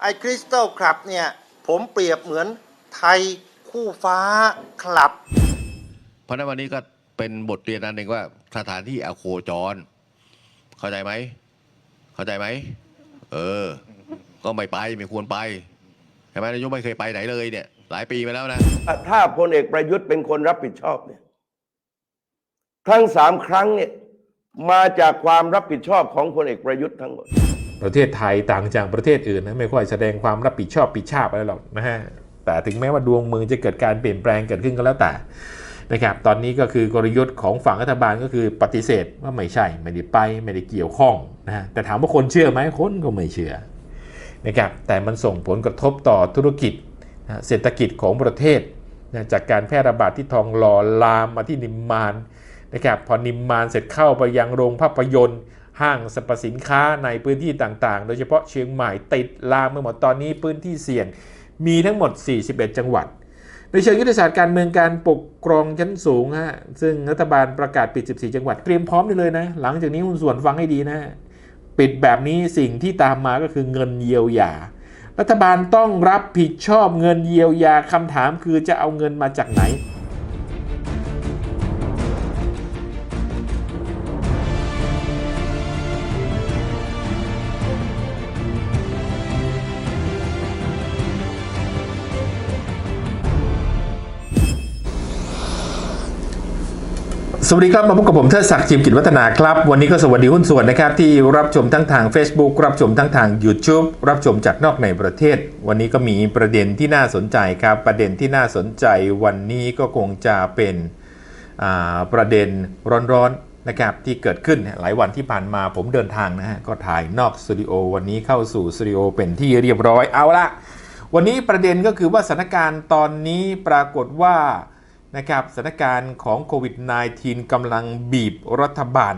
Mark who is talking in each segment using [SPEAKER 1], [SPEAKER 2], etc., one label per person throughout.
[SPEAKER 1] ไอ้คริสตัลคลับเนี่ย ผมเปรียบเหมือนไทยคู่ฟ้าคลับ
[SPEAKER 2] เพราะฉะนั้นวันนี้ก็เป็นบทเรียนอันหนึ่งว่าสถานที่อโคจร เข้าใจไหม เข้าใจไหม เออ ก็ไม่ไปไม่ควรไปใช่ไหมนายกไม่เคยไปไหนเลยเนี่ย หลายปีมาแล้วนะ
[SPEAKER 3] ถ้าพลเอกประยุทธ์เป็นคนรับผิดชอบเนี่ยทั้งสามครั้งเนี่ยมาจากความรับผิดชอบของพลเอกประยุทธ์ทั้งหมด
[SPEAKER 4] ประเทศไทยต่างจากประเทศอื่นนะไม่ค่อยแสดงความรับผิดชอบผิดชาบอะไรหรอกนะฮะแต่ถึงแม้ว่าดวงเมืองจะเกิดการเปลี่ยนแปลงเกิดขึ้นก็แล้วแต่นะครับตอนนี้ก็คือกลยุทธ์ของฝั่งรัฐบาลก็คือปฏิเสธว่าไม่ใช่ไม่ได้ไปไม่ได้เกี่ยวข้องนะฮะแต่ถามว่าคนเชื่อไหมคนก็ไม่เชื่อนะครับแต่มันส่งผลกระทบต่อธุรกิจนะเศรษฐกิจของประเทศนะจากการแพร่ระบาดที่ทองหล่อลามมาที่นิมมานนะครับพอนิมมานเสร็จเข้าไปยังโรงภาพยนตร์ ห้างสรรพสินค้าในพื้นที่ต่างๆ โดยเฉพาะเชียงใหม่ติดลามไปหมดตอนนี้พื้นที่เสี่ยงมีทั้งหมด 41 จังหวัด ในเชิงยุทธศาสตร์การเมืองการปกครองชั้นสูงฮะซึ่งรัฐบาลประกาศปิด 14 จังหวัดเตรียมพร้อมได้เลยนะ หลังจากนี้คุณส่วนฟังให้ดีนะ ปิดแบบนี้สิ่งที่ตามมาก็คือเงินเยียวยา รัฐบาลต้องรับผิดชอบเงินเยียวยาคำถามคือจะเอาเงินมาจากไหน สวัสดีครับ มาพบกับผมเทิดศักดิ์จิมกิจวัฒนาครับ วันนี้ก็สวัสดีหุ้นส่วนนะครับ ที่รับชมทั้งทาง Facebook รับชมทั้งทาง YouTube รับชมจากนอกในประเทศ วันนี้ก็มีประเด็นที่น่าสนใจครับ ประเด็นที่น่าสนใจวันนี้ก็คงจะเป็นประเด็นร้อนๆนะครับที่เกิดขึ้นหลายวันที่ผ่านมาผมเดินทางนะฮะก็ถ่ายนอกสตูดิโอวันนี้เข้าสู่สตูดิโอเป็นที่เรียบร้อยเอาละวันนี้ประเด็นก็คือว่าสถานการณ์ตอนนี้ปรากฏว่า นะครับสถานการณ์ของโควิด -19 กำลังบีบรัฐบาล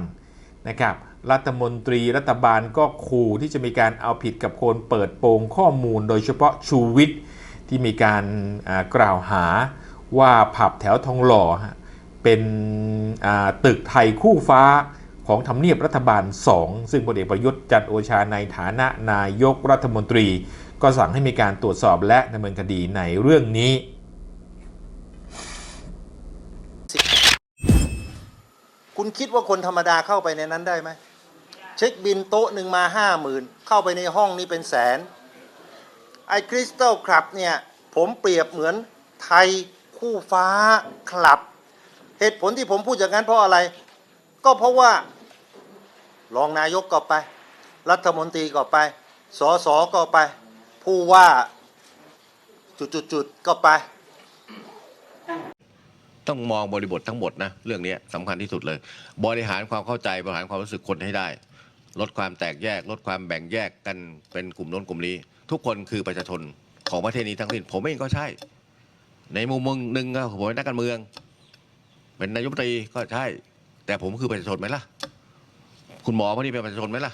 [SPEAKER 4] นะครับรัฐมนตรีรัฐบาลก็ขู่ที่จะมีการเอาผิดกับคนเปิดโปงข้อมูล โดยเฉพาะชูวิทย์ที่มีการกล่าวหาว่าผับแถวทองหล่อเป็นตึกไทยคู่ฟ้าของทำเนียบรัฐบาล 2 ซึ่งพลเอกประยุทธ์จันโอชาในฐานะนายกรัฐมนตรี ก็สั่งให้มีการตรวจสอบและดำเนินคดีในเรื่องนี้
[SPEAKER 1] คุณคิดว่าคนธรรมดาเข้าไปในนั้นได้ไหมเช็คบินโต๊ะหนึ่งมาห้าหมื่นเข้าไปในห้องนี้เป็นแสนไอคริสตัลคลับเนี่ย ผมเปรียบเหมือนไทยคู่ฟ้าคลับ เหตุผลที่ผมพูดอย่างนั้นเพราะอะไร ก็เพราะว่ารองนายกก็ไป รัฐมนตรีก็ไปสสก็ไป ผู้ว่าจุดๆก็ไป
[SPEAKER 2] ต้องมองบริบททั้งหมดนะเรื่องนี้สำคัญที่สุดเลย บริหารความเข้าใจบริหารความรู้สึกคนให้ได้ ลดความแตกแยก ลดความแบ่งแยกกันเป็นกลุ่มโน้นกลุ่มนี้ ทุกคนคือประชาชนของประเทศนี้ทั้งสิ้นผมเองก็ใช่ ในมุมมองหนึ่งก็ผมเป็นนักการเมือง เป็นนายกตรีก็ใช่ แต่ผมคือประชาชนไหมล่ะ คุณหมอพวกนี้เป็นประชาชนไหมล่ะ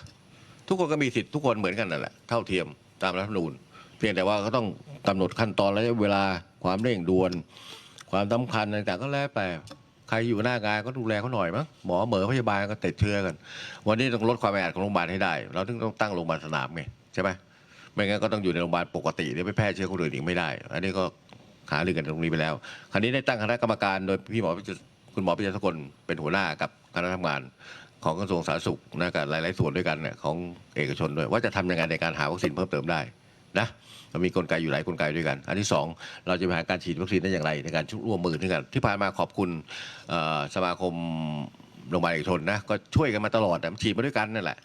[SPEAKER 2] ทุกคนก็มีสิทธิ์ทุกคนเหมือนกันนั่นแหละเท่าเทียมตามรัฐธรรมนูญเพียงแต่ว่าก็ต้องกำหนดขั้นตอนและเวลาความเร่งด่วน ความสำคัญต่างๆก็แล้วแต่ใครอยู่หน้างานก็ดูแลเขาหน่อยมั้งหมอเหมอพยาบาลก็ติดเชื้อกัน วันนี้ต้องลดความแออัดของโรงพยาบาลให้ได้ เราถึงต้องตั้งโรงพยาบาลสนามไงใช่ไหมไม่งั้นก็ต้องอยู่ในโรงพยาบาลปกติเดี๋ยวไปแพร่เชื้อคนอื่นอีกไม่ได้ อันนี้ก็หารือกันตรงนี้ไปแล้ว คราวนี้ได้ตั้งคณะกรรมการโดยพี่หมอคุณหมอพิจิตรสกลเป็นหัวหน้ากับคณะทำงานของกระทรวงสาธารณสุขนะกับหลาย ๆ ส่วนด้วยกันเนี่ยของเอกชนด้วยว่าจะทำยังไงในการหาวัคซีนเพิ่มเติมได้ นะเรามีกลไกอยู่หลายกลไกด้วยกัน อันที่สองเราจะบริหารการฉีดวัคซีนได้อย่างไรในการร่วมมือด้วยกัน ที่ผ่านมาขอบคุณเอ่อสมาคมโรงพยาบาลเอกชนนะก็ช่วยกันมาตลอดแต่ฉีดมาด้วยกันนั่นแหละ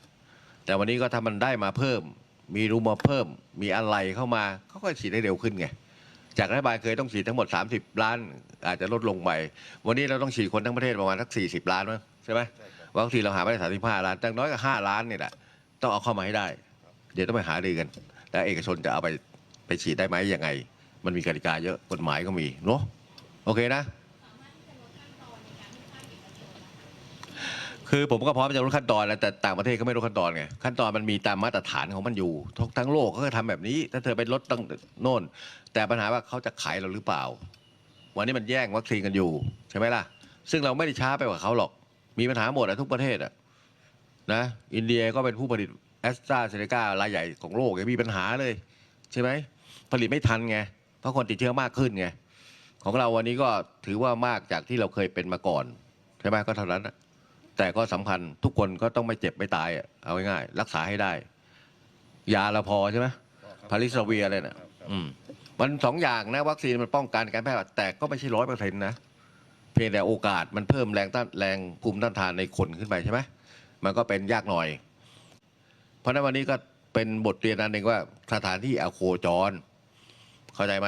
[SPEAKER 2] แต่วันนี้ก็ถ้ามันได้มาเพิ่ม มีรูมมาเพิ่ม มีอะไรเข้ามาเขาก็ฉีดได้เร็วขึ้นไงจากรัฐบาลเคยต้องฉีดทั้งหมด 30 ล้าน อาจจะลดลงไป วันนี้เราต้องฉีดคนทั้งประเทศประมาณสัก 40 ล้านมั้งใช่ไหมวัคซีนเราหาไม่ได้35 ล้านแต่น้อยกว่า5ล้านนี่แหละต้องเอาเข้ามาให้ได้ เดี๋ยวต้องไปหาดือกัน แล้วเอกชนจะเอาไปไปฉีดได้ไหมยังไง มันมีกติกาเยอะกฎหมายก็มีเนาะโอเคนะ คือผมก็พร้อมจะลดขั้นตอนแล้วแต่ต่างประเทศเขาไม่ลดขั้นตอนไงขั้นตอนมันมีตามมาตรฐานของมันอยู่ทุกทั้งโลกเขาก็ทำแบบนี้ ถ้าเธอไปลดตั้งโน่น แต่ปัญหาว่าเขาจะขายเราหรือเปล่า วันนี้มันแย่งวัคซีนกันอยู่ใช่ไหมล่ะ ซึ่งเราไม่ได้ช้าไปกว่าเขาหรอก มีปัญหาหมดอะทุกประเทศอะนะ อินเดียก็เป็นผู้ผลิต แอสตราเซเนการายใหญ่ของโลกยังมีปัญหาเลย ใช่ไหมผลิตไม่ทันไง เพราะคนติดเชื้อมากขึ้นไง ของเราวันนี้ก็ถือว่ามากจากที่เราเคยเป็นมาก่อน ใช่ไหมก็เท่านั้นน่ะแต่ก็สำคัญทุกคนก็ต้องไม่เจ็บไม่ตายอะเอาง่ายๆรักษาให้ได้ ยาเราพอใช่ไหมพาริสเวียอะไรน่ะอืมมันสองอย่างนะวัคซีนมันป้องกันการแพร่ระบาดแต่ก็ไม่ใช่ร้อยเปอร์เซ็นต์นะเพียงแต่โอกาสมันเพิ่มแรงต้านแรงภูมิต้านทานในคนขึ้นไปใช่ไหมมันก็เป็นยากหน่อย เพราะฉะนั้นวันนี้ก็เป็นบทเรียนอันหนึ่งว่าสถานที่อโคจร เข้าใจไหม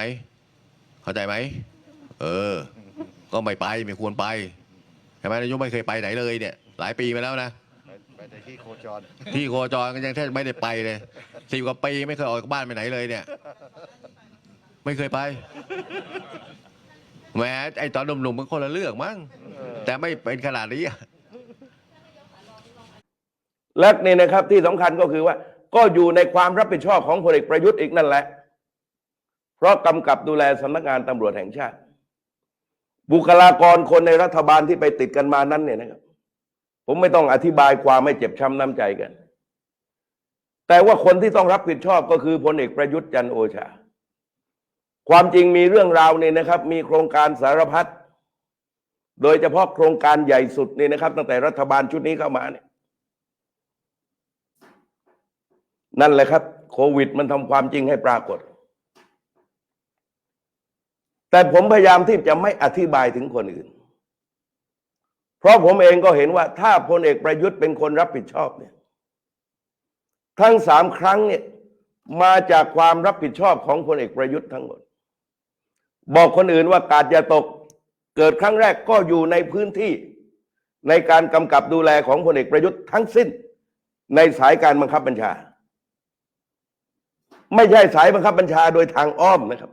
[SPEAKER 2] เข้าใจไหมเออ ก็ไม่ไปไม่ควรไปใช่ไหมนายกไม่เคยไปไหนเลยเนี่ย หลายปีมาแล้วนะ
[SPEAKER 5] ไปแต่ที่โคจร
[SPEAKER 2] ที่โคจรก็ยังแทบไม่ได้ไปเลยสิบกว่าปีไม่เคยออกจากบ้านไปไหนเลยเนี่ย ไม่เคยไปแหมไอตอนหนุ่มๆมันคนละเรื่องมั้งแต่ไม่เป็นขนาดนี้อะ
[SPEAKER 3] และนี่นะครับที่สำคัญก็คือว่า ก็อยู่ในความรับผิดชอบของพลเอกประยุทธ์อีกนั่นแหละ เพราะกำกับดูแลสำนักงานตำรวจแห่งชาติ บุคลากรคนในรัฐบาลที่ไปติดกันมานั้นเนี่ยนะครับ ผมไม่ต้องอธิบายความไม่เจ็บช้ำน้ำใจกัน แต่ว่าคนที่ต้องรับผิดชอบก็คือพลเอกประยุทธ์จันโอชา ความจริงมีเรื่องราวเนี่ยนะครับ มีโครงการสารพัดโดยเฉพาะโครงการใหญ่สุดนี่นะครับ ตั้งแต่รัฐบาลชุดนี้เข้ามาเนี่ย นั่นแหละครับ โควิดมันทำความจริงให้ปรากฏ แต่ผมพยายามที่จะไม่อธิบายถึงคนอื่น เพราะผมเองก็เห็นว่า ถ้าพลเอกประยุทธ์เป็นคนรับผิดชอบเนี่ยทั้งสามครั้งเนี่ยมาจากความรับผิดชอบของพลเอกประยุทธ์ทั้งหมด บอกคนอื่นว่ากาดอย่าตก เกิดครั้งแรกก็อยู่ในพื้นที่ ในการกำกับดูแลของพลเอกประยุทธ์ทั้งสิ้น ในสายการบังคับบัญชา ไม่ใช่สายบังคับบัญชาโดยทางอ้อมนะครับ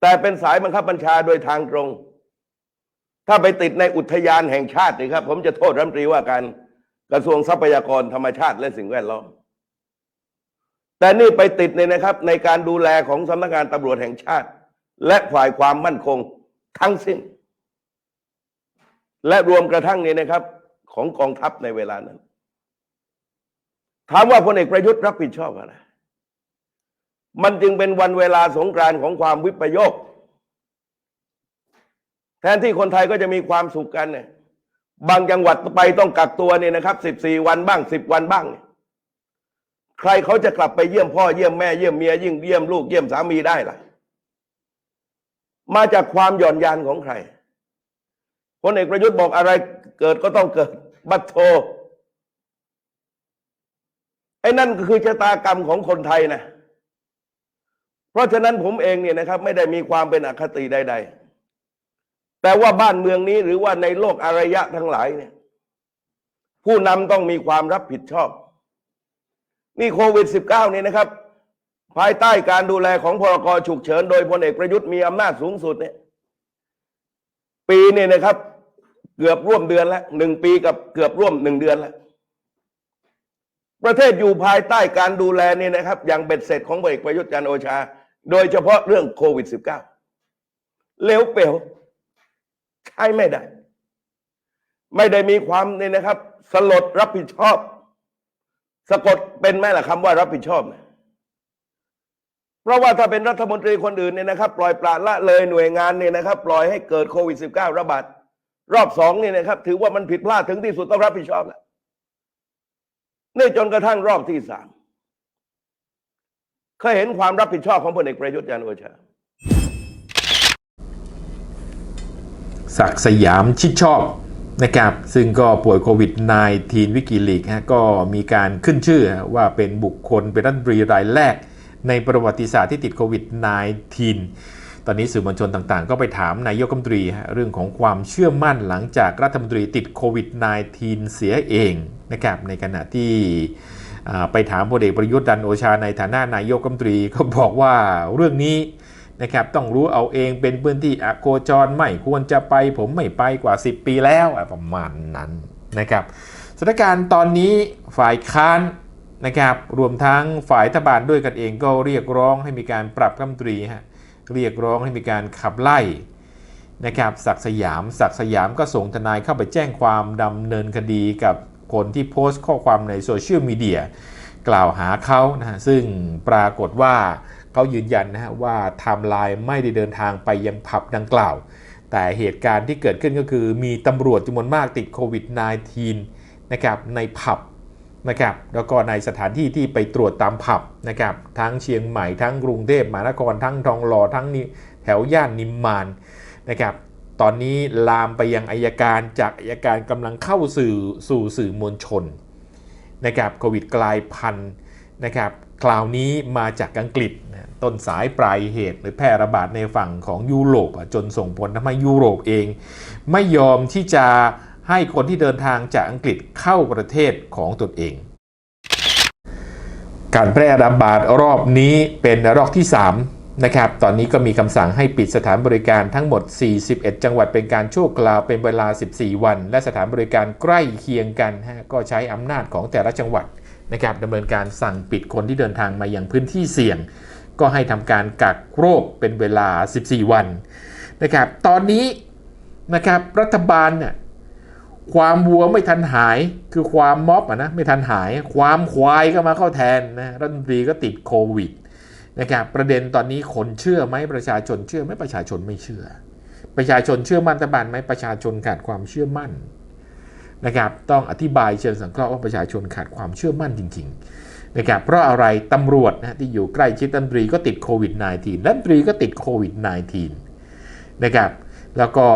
[SPEAKER 3] แต่เป็นสายบังคับบัญชาโดยทางตรง ถ้าไปติดในอุทยานแห่งชาตินะครับ ผมจะโทษรัฐมนตรีว่าการกระทรวงทรัพยากรธรรมชาติและสิ่งแวดล้อม แต่นี่ไปติดเนี่ยนะครับ ในการดูแลของสำนักงานตำรวจแห่งชาติ และฝ่ายความมั่นคงทั้งสิ้น และรวมกระทั่งนี้นะครับ ของกองทัพในเวลานั้น ถามว่าพลเอกประยุทธ์รับผิดชอบอะไร มันจึงเป็นวันเวลาสงกรานต์ของความวิปโยค แทนที่คนไทยก็จะมีความสุขกันเนี่ยบางจังหวัดไปต้องกักตัวเนี่ยนะครับสิบสี่วันบ้างสิบวันบ้าง ใครเขาจะกลับไปเยี่ยมพ่อเยี่ยมแม่เยี่ยมเมียยิ่งเยี่ยมลูกเยี่ยมสามีได้ล่ะ มาจากความหย่อนยานของใครพลเอกประยุทธ์บอกอะไรเกิดก็ต้องเกิด บัตโทไอ้นั่นก็คือชะตากรรมของคนไทยนะ เพราะฉะนั้นผมเองเนี่ยนะครับไม่ได้มีความเป็นอคติใด ๆ แต่ว่าบ้านเมืองนี้หรือว่าในโลกอารยะทั้งหลายเนี่ย ผู้นำต้องมีความรับผิดชอบ นี่โควิด -19 เนี่ยนะครับ ภายใต้การดูแลของพรกฉุกเฉิน โดยพลเอกประยุทธ์มีอำนาจสูงสุดเนี่ย ปีเนี่ยนะครับ เกือบร่วมเดือนแล้วหนึ่งปีกับเกือบร่วมหนึ่งเดือนแล้วประเทศอยู่ภายใต้การดูแลนี่นะครับ อย่างเบ็ดเสร็จของพลเอกประยุทธ์จันโอชา โดยเฉพาะเรื่องโควิด -19 เลวเปลวใช้ไม่ได้ ไม่ได้มีความนี่นะครับ สลดรับผิดชอบ สะกดเป็นไหมล่ะคำว่ารับผิดชอบเนี่ยเพราะว่าถ้าเป็นรัฐมนตรีคนอื่นเนี่ยนะครับ ปล่อยปละละเลยหน่วยงานเนี่ยนะครับ ปล่อยให้เกิดโควิด -19 ระบาดรอบสองนี่นะครับ ถือว่ามันผิดพลาดถึงที่สุดต้องรับผิดชอบแหล้วนี่จนกระทั่งรอบที่สาม เคยเห็นความรับผิดชอบของพลเอกประยุทธ์จันทร์โอชา
[SPEAKER 4] ศักสยามชิดชอบนะครับซึ่งก็ป่วยโควิด -19 วิกิลีกฮะก็มีการขึ้นชื่อว่าเป็นบุคคลเป็นรัฐมนตรีรายแรก ในประวัติศาสตร์ที่ติดโควิด -19 ตอนนี้สื่อมวลชนต่างๆ ก็ไปถามนายกรัฐมนตรีเรื่องของความเชื่อมั่นหลังจากรัฐมนตรีติดโควิด -19 เสียเองนะครับในขณะที่ ไปถามพลเอกประยุทธ์ดันโอชาในฐานะนายกรัฐมนตรีก็บอกว่าเรื่องนี้นะครับต้องรู้เอาเองเป็นพื้นที่อโคจรไม่ควรจะไป ผมไม่ไปกว่า 10 ปีแล้วประมาณนั้นนะครับสถานการณ์ตอนนี้ฝ่ายค้านนะครับรวมทั้งฝ่ายรัฐบาลด้วยกันเองก็เรียกร้องให้มีการปรับรัมตรีฮะเรียกร้องให้มีการขับไล่นะครับศักสยามศักสยามก็ส่งทนายเข้าไปแจ้งความดำเนินคดีกับ คนที่โพสต์ข้อความในโซเชียลมีเดียกล่าวหาเขานะฮะซึ่งปรากฏว่าเขายืนยันนะฮะว่าไทม์ไลน์ไม่ได้เดินทางไปยังผับดังกล่าว แต่เหตุการณ์ที่เกิดขึ้นก็คือมีตำรวจจำนวนมากติดโควิด -19 นะครับในผับนะครับแล้วก็ในสถานที่ที่ไปตรวจตามผับนะครับทั้งเชียงใหม่ทั้งกรุงเทพมหานครทั้งทองหล่อทั้งนี่แถวย่านนิมมานนะครับ ตอนนี้ลามไปยังอายการจากอายการกำลังเข้าสื่อสู่สื่อมวลชนนะครับโควิดกลายพันธุ์นะครับคราวนี้มาจากอังกฤษต้นสายปลายเหตุหรือแพร่ระบาดในฝั่งของยุโรปจนส่งผลทำให้ยุโรปเอง ไม่ยอมที่จะให้คนที่เดินทางจากอังกฤษเข้าประเทศของตนเอง การแพร่ระบาดรอบนี้เป็นรอบที่ 3 นะครับ ตอนนี้ก็มีคำสั่งให้ปิดสถานบริการทั้งหมด 41 จังหวัดเป็นการชั่วคราวเป็นเวลา 14 วัน และสถานบริการใกล้เคียงกันฮะก็ใช้อำนาจของแต่ละจังหวัดนะครับดำเนินการสั่งปิดคนที่เดินทางมาอยังพื้นที่เสี่ยง ก็ให้ทำการกักโรคเป็นเวลา 14 วันนะครับ ตอนนี้นะครับรัฐบาลเนี่ยความวัวไม่ทันหายคือความม็อบอะนะไม่ทันหาย ความควายก็มาเข้าแทนนะรัฐมนตรีก็ติดโควิด นะครับประเด็นตอนนี้คนเชื่อไหมประชาชนเชื่อไหมประชาชนไม่เชื่อ ประชาชนเชื่อมั่นรัฐบาลไหมประชาชนขาดความเชื่อมั่นนะครับต้องอธิบายเชิงสังเคราะห์ว่าประชาชนขาดความเชื่อมั่นจริงๆนะครับเพราะอะไรตำรวจนะที่อยู่ใกล้ชิดรัฐมนตรีก็ติดโควิด -19 รัฐมนตรีก็ติดโควิด -19 นะครับแล้วก็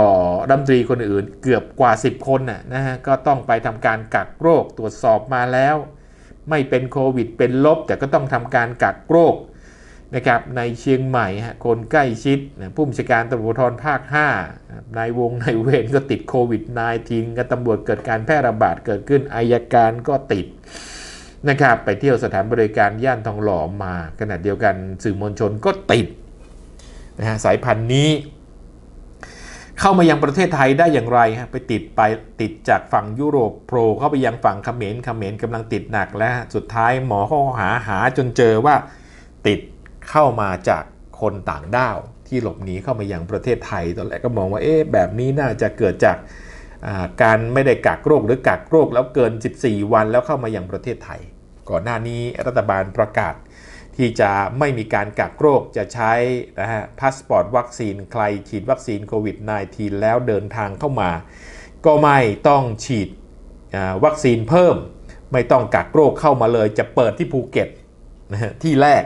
[SPEAKER 4] รัฐมนตรีคนอื่นเกือบกว่า 10 คนนะนะฮะก็ต้องไปทำการกักโรคตรวจสอบมาแล้ว ไม่เป็นโควิดเป็นลบแต่ก็ต้องทำการกักโรค นะครับในเชียงใหม่ฮะคนใกล้ชิดนะผู้บัญชาการตำรวจภูธรภาค 5 นายวงนายเวรก็ติดโควิด -19 กับตำรวจเกิดการแพร่ระบาดเกิดขึ้นอายการก็ติดนะครับไปเที่ยวสถานบริการย่านทองหล่อมาขณะเดียวกันสื่อมวลชนก็ติดนะฮะสายพันธุ์นี้ เข้ามายังประเทศไทยได้อย่างไรฮะไปติดไปติดจากฝั่งยุโรปโผล่เข้าไปยังฝั่งเขมรเขมรกำลังติดหนักและสุดท้ายหมอเขาหาหาจนเจอว่าติด เข้ามาจากคนต่างด้าวที่หลบหนีเข้ามาอยังประเทศไทยตอนแรกก็มองว่าเอ๊ะแบบนี้น่าจะเกิดจากาการไม่ได้กักโรคหรือกักโรคแล้วเกิน 14 วันแล้วเข้ามาอยังประเทศไทย ก่อนหน้านี้รัฐบาลประกาศที่จะไม่มีการกักโรคจะใช้นะฮะพาสปอร์ตวัคซีนใครฉีดวัคซีนโควิด -19 แล้วเดินทางเข้ามา ก็ไม่ต้องฉีดวัคซีนเพิ่ม ไม่ต้องกักโรคเข้ามาเลยจะเปิดที่ภูเก็ตนะฮะที่แรก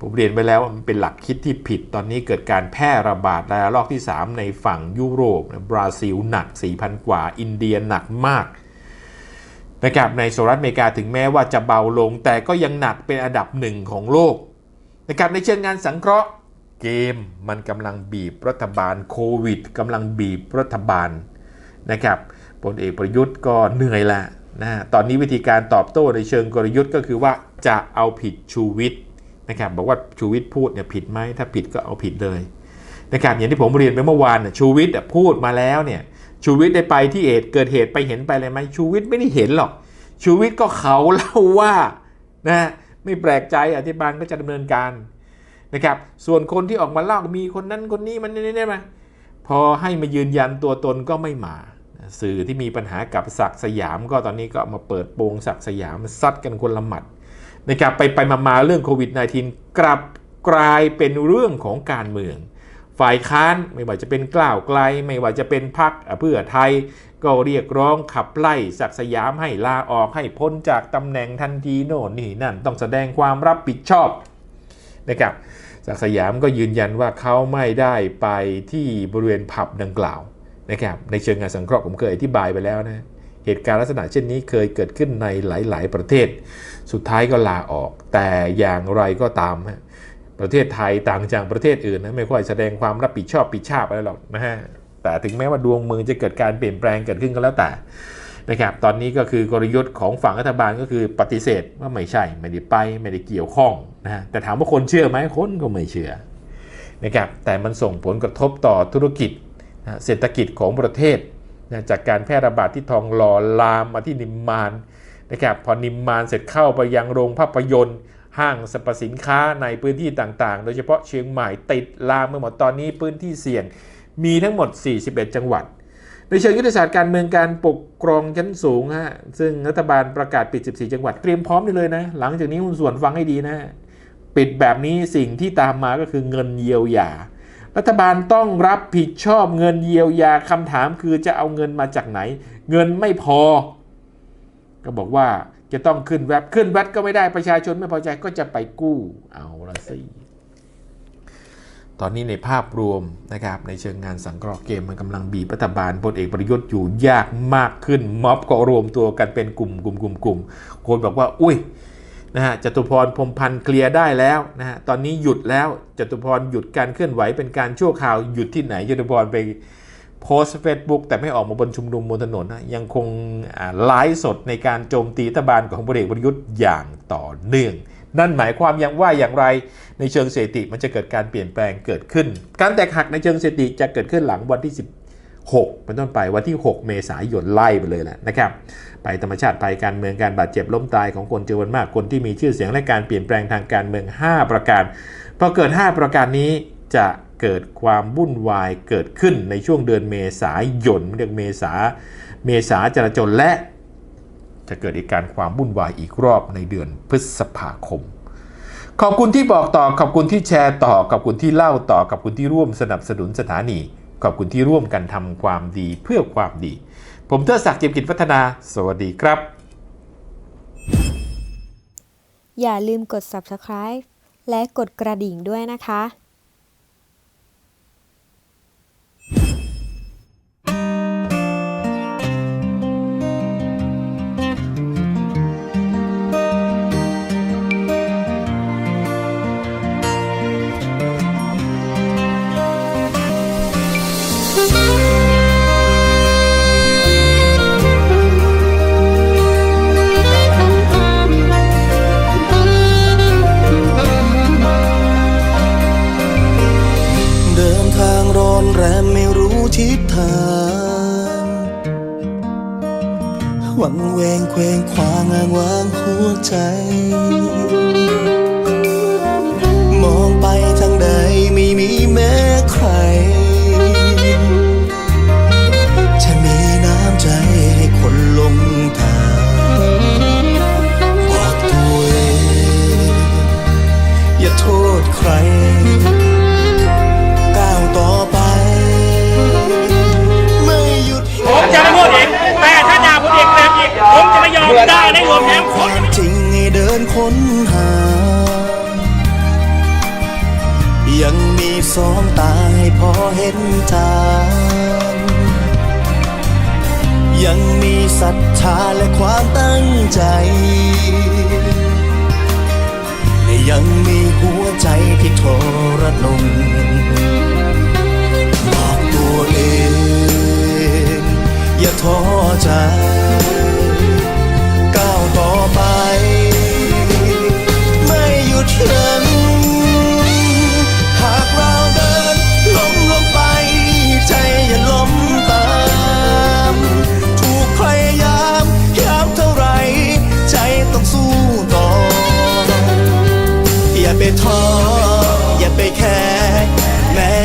[SPEAKER 4] ผมเรียนไปแล้วว่ามันเป็นหลักคิดที่ผิด ตอนนี้เกิดการแพร่ระบาดระลอกที่ 3 ในฝั่งยุโรป บราซิลหนัก 4,000 กว่า อินเดียหนักมากนะครับในสหรัฐอเมริกาถึงแม้ว่าจะเบาลง แต่ก็ยังหนักเป็นอันดับหนึ่งของโลกนะครับในเชิงงานสังเคราะห์เกมมันกำลังบีบรัฐบาลโควิดกำลังบีบรัฐบาลนะครับพลเอกประยุทธ์ก็เหนื่อยละนะตอนนี้วิธีการตอบโต้ในเชิงกลยุทธ์ก็คือว่าจะเอาผิดชูวิทย์ นะครับบอกว่าชูวิทย์พูดเนี่ยผิดไหมถ้าผิดก็เอาผิดเลยนะครับอย่างที่ผมเรียนไปเมื่อวานน่ะชูวิทย์พูดมาแล้วเนี่ยชูวิทย์ได้ไปที่เหตุเกิดเหตุไปเห็นไปเลยไหมชูวิทย์ไม่ได้เห็นหรอก ชูวิทย์ก็เขาเล่าว่านะไม่แปลกใจอธิบาลก็จะดำเนินการนะครับส่วนคนที่ออกมาเล่ามีคนนั้นคนนี้มันนี่ได้ไหมพอให้มายืนยันตัวตนก็ไม่มา สื่อที่มีปัญหากับศักสยามก็ตอนนี้ก็มาเปิดโปงศักสยามซัดกันคนละหมัด นะครับไปไปมามาเรื่องโควิด -19 กลับกลายเป็นเรื่องของการเมือง ฝ่ายค้านไม่ว่าจะเป็นกล้าวไกล ไม่ว่าจะเป็นพักเพื่อไทย ก็เรียกร้องขับไล่ศักสยามให้ลาออกให้พ้นจากตำแหน่งทันทีโน่นนี่นั่นต้องแสดงความรับผิดชอบนะครับศักสยามก็ยืนยันว่าเขาไม่ได้ไปที่บริเวณผับดังกล่าวนะครับในเชิงงานสังเคราะห์ผมเคยอธิบายไปแล้วนะ เหตุการณ์ลักษณะเช่นนี้เคยเกิดขึ้นในหลาย ๆ ประเทศ สุดท้ายก็ลาออก แต่อย่างไรก็ตาม ประเทศไทยต่างจากประเทศอื่นนะไม่ค่อยแสดงความรับผิดชอบผิดชาบอะไรหรอกนะฮะ แต่ถึงแม้ว่าดวงเมืองจะเกิดการเปลี่ยนแปลงเกิดขึ้นก็แล้วแต่นะครับ ตอนนี้ก็คือกลยุทธ์ของฝั่งรัฐบาลก็คือปฏิเสธว่าไม่ใช่ ไม่ได้ไป ไม่ได้เกี่ยวข้องนะฮะ แต่ถามว่าคนเชื่อไหมคนก็ไม่เชื่อนะครับ แต่มันส่งผลกระทบต่อธุรกิจเศรษฐกิจของประเทศ นะจากการแพร่ระบาดที่ทองหล่อลามมาที่นิมมานนะครับพอนิมมานเสร็จเข้าไปยังโรงภาพยนตร์ ห้างสรรพสินค้าในพื้นที่ต่างๆ โดยเฉพาะเชียงใหม่ติดลามไปหมดตอนนี้พื้นที่เสี่ยงมีทั้งหมด 41 จังหวัด ในเชิงยุทธศาสตร์การเมืองการปกครองชั้นสูงฮะซึ่งรัฐบาลประกาศปิด 14 จังหวัดเตรียมพร้อมด้เลยนะ หลังจากนี้หุ้นส่วนฟังให้ดีนะ ปิดแบบนี้สิ่งที่ตามมาก็คือเงินเยียวยา รัฐบาลต้องรับผิดชอบเงินเยียวยาคำถามคือจะเอาเงินมาจากไหน เงินไม่พอ ก็บอกว่าจะต้องขึ้นแวบขึ้นแวดก็ไม่ได้ประชาชนไม่พอใจก็จะไปกู้เอาละสิตอนนี้ในภาพรวมนะครับในเชิงงานสังเคราะห์เกมมันกำลังบีบรัฐบาลพลเอกประยุทธ์อยู่ยากมากขึ้นม็อบก็รวมตัวกันเป็นกลุ่มกลุ่มกลุ่มกลุ่มคนบอกว่า อุ้ย นะฮะจตุพรพรมพันธ์เคลียร์ได้แล้วนะฮะตอนนี้หยุดแล้วจตุพรหยุดการเคลื่อนไหวเป็นการชั่วคราวหยุดที่ไหนจตุพรไปโพสเฟซบุ๊กแต่ไม่ออกมาบนชุมนุมบนถนนนะยังคงไลฟ์สดในการโจมตีรัฐบาลของพลเอกประยุทธ์อย่างต่อเนื่อง นั่นหมายความยังว่าอย่างไรในเชิงเศรษฐกิจมันจะเกิดการเปลี่ยนแปลงเกิดขึ้น การแตกหักในเชิงเศรษฐกิจจะเกิดขึ้นหลังวันที่ 6 เป็นต้นไปวันที่ 6 เมษายนไล่ไปเลยแหละนะครับไปธรรมชาติภัยการเมืองการบาดเจ็บล้มตายของคนจำนวนมากคนที่มีชื่อเสียงและการเปลี่ยนแปลงทางการเมือง 5 ประการพอเกิด 5 ประการนี้จะเกิดความวุ่นวายเกิดขึ้นในช่วงเดือนเมษายนเรียกเมษาเมษาจราจรและจะเกิดเหตุการณ์ความวุ่นวายอีกรอบในเดือนพฤษภาคม ขอบคุณที่บอกต่อขอบคุณที่แชร์ต่อขอบคุณที่เล่าต่อขอบคุณที่ร่วมสนับสนุนสถานี ขอบคุณที่ร่วมกันทำความดีเพื่อความดี ผมเทอศักดิ์เจียมกิจพัฒนา สวัสดีครับ
[SPEAKER 5] อย่าลืมกด subscribe และกดกระดิ่งด้วยนะคะ
[SPEAKER 6] บอกตัวเอง อย่าท้อ
[SPEAKER 7] ใจ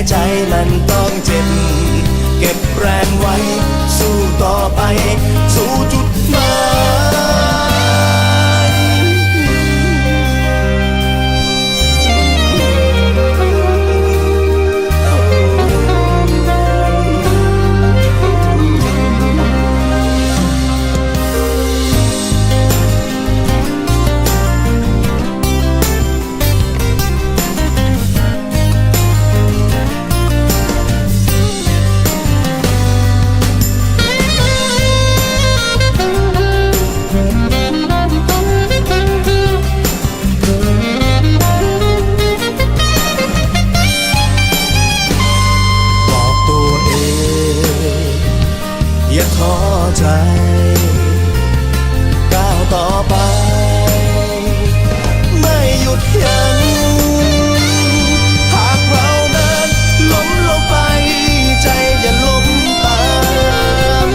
[SPEAKER 6] ใจมันต้องเจ็บ เก็บแรงไว้ สู้ต่อไป สู้จุ ท้อใจก้าวต่อไป ไม่หยุดยัง้งหากเราเดินล้มลงไป ใจอย่าล้มตาม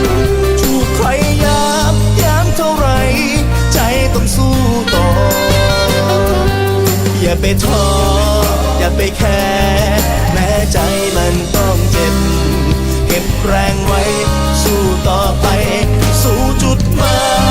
[SPEAKER 6] ถูกใครยามยามเท่าไร ใจต้องสู้ต่อ อย่าไปท้ออย่าไปแค่แม้ใจมันต้อง บแรงไว้ สู้ต่อไป สู่จุดหมาย